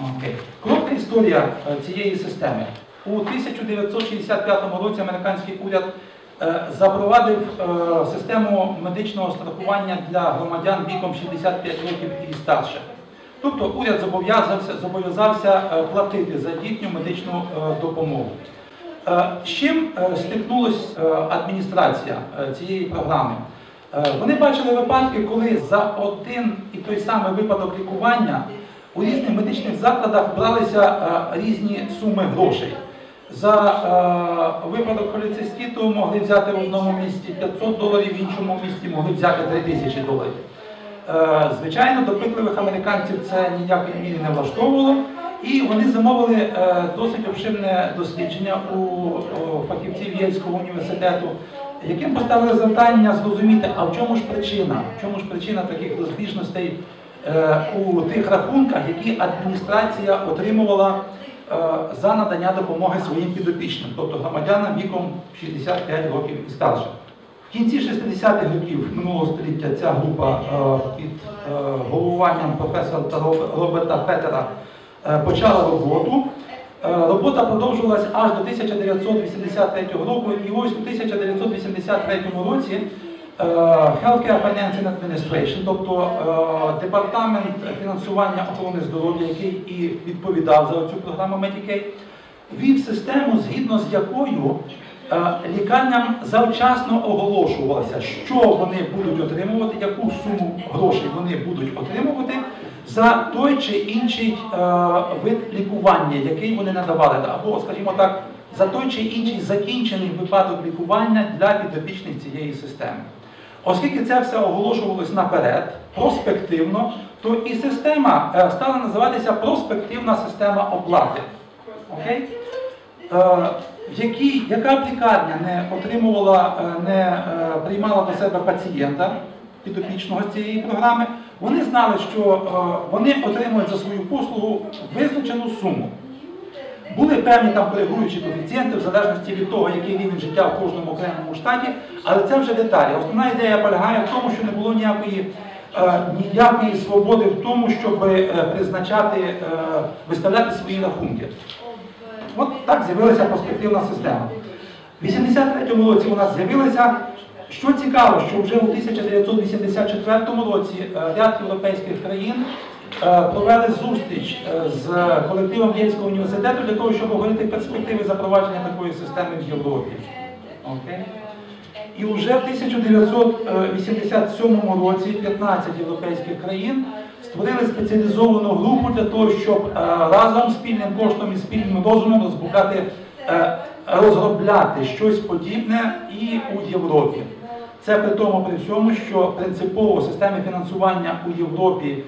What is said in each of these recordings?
Окей. Коротка історія е, цієї системи. У 1965 році американський уряд е, запровадив е, систему медичного страхування для громадян віком 65 років і старше. Тобто уряд зобов'язався, зобов'язався платити за їхню медичну допомогу. З чим стикнулась е, адміністрація цієї програми? Вони бачили випадки, коли за один і той самий випадок лікування у різних медичних закладах бралися е, різні суми грошей. За е, випадок холециститу могли взяти в одному місці 500 доларів, в іншому місці могли взяти 3000 доларів. Е, Звичайно, допитливих американців це ніякої мірі не влаштовувало, і вони замовили досить обширне дослідження у фахівців Єльського університету, яким поставили завдання зрозуміти, а в чому ж причина, в чому ж причина таких розбіжностей у тих рахунках, які адміністрація отримувала е, за надання допомоги своїм підопічним, тобто громадянам віком 65 років і старше. В кінці 60-х років минулого століття ця група е, під е, головуванням професора Роберта Петера е, почала роботу. Е, Робота продовжувалась аж до 1983 року, і ось у 1983 році е, Healthcare Financing Administration, тобто е, департамент фінансування охорони здоров'я, який і відповідав за цю програму Medicaid, ввів систему, згідно з якою е, лікарням завчасно оголошувалося, що вони будуть отримувати, яку суму грошей вони будуть отримувати за той чи інший е, вид лікування, який вони надавали, або, скажімо так, за той чи інший закінчений випадок лікування для підопічних цієї системи. Оскільки це все оголошувалось наперед, проспективно, то і система е, стала називатися проспективна система оплати. Окей? Е, в якій, яка лікарня не отримувала, е, не приймала до себе пацієнта підопічного з цієї програми, вони знали, що вони отримують за свою послугу визначену суму. Були певні там коригуючі коефіцієнти в залежності від того, який рівень життя в кожному окремому штаті, але це вже деталі. Основна ідея полягає в тому, що не було ніякої, е, ніякої свободи в тому, щоб е, призначати, е, виставляти свої рахунки. От так з'явилася перспективна система. В 83-му році у нас з'явилася. Що цікаво, що вже у 1984 році е, ряд європейських країн провели зустріч е, з колективом Єльського університету для того, щоб обговорити перспективи запровадження такої системи в Європі. І вже в 1987 році 15 європейських країн створили спеціалізовану групу для того, щоб е, разом спільним коштом і спільним розумом е, розробляти щось подібне і у Європі. Це при тому при всьому, що принципово системи фінансування у Європі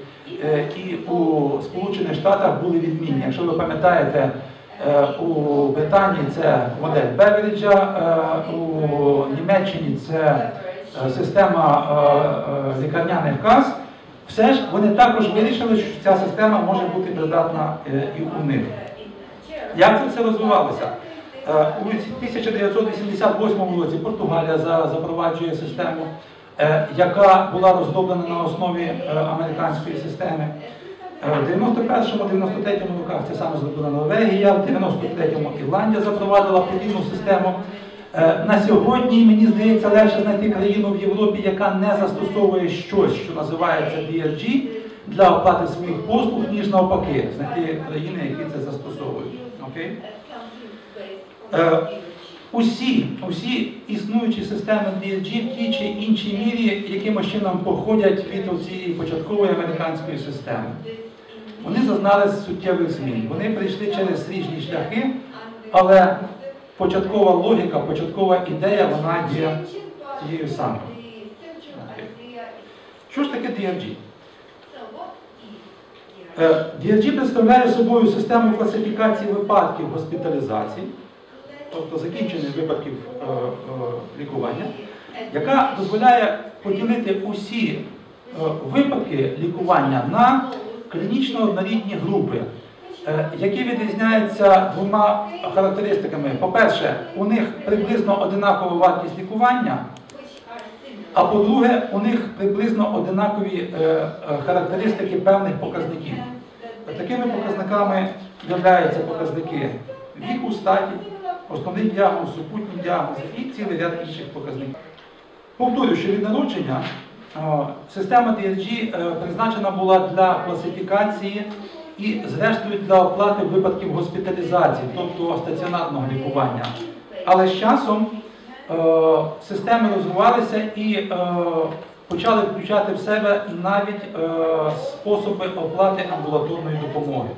е, і у Сполучених Штатах були відмінні. Якщо ви пам'ятаєте, е, у Британії це модель Беверіджа, е, у Німеччині це система лікарняних кас. Все ж вони також вирішили, що ця система може бути придатна і у них. Як це все розвивалося? У 1988 році Португалія запроваджує систему, яка була розроблена на основі е, американської системи. Е, В 91-93 роках це саме зробила Норвегія, в 93-му Ірландія запровадила подібну систему. Е, На сьогодні, мені здається, легше знайти країну в Європі, яка не застосовує щось, що називається DRG, для оплати своїх послуг, ніж навпаки, знайти країни, які це застосовують. Окей? Усі, усі існуючі системи DRG в тій чи іншій мірі якимось чином походять від цієї початкової американської системи. Вони зазнали суттєвих змін. Вони прийшли через різні шляхи, але початкова логіка, початкова ідея, вона є тією самою. Що ж таке DRG? Е, DRG представляє собою систему класифікації випадків госпіталізації, тобто закінчених випадків е, е, лікування, яка дозволяє поділити усі е, випадки лікування на клінічно однорідні групи, е, які відрізняються двома характеристиками. По-перше, у них приблизно одинакова вартість лікування, а по-друге, у них приблизно одинакові е, е, характеристики певних показників. Такими показниками являються показники віку, статі, основний діагноз, супутній діагноз і цілий ряд інших показників. Повторюю, що від народження система DSG е, призначена була для класифікації і, зрештою, для оплати випадків госпіталізації, тобто стаціонарного лікування. Але з часом е, системи розвивалися і е, почали включати в себе навіть способи оплати амбулаторної допомоги.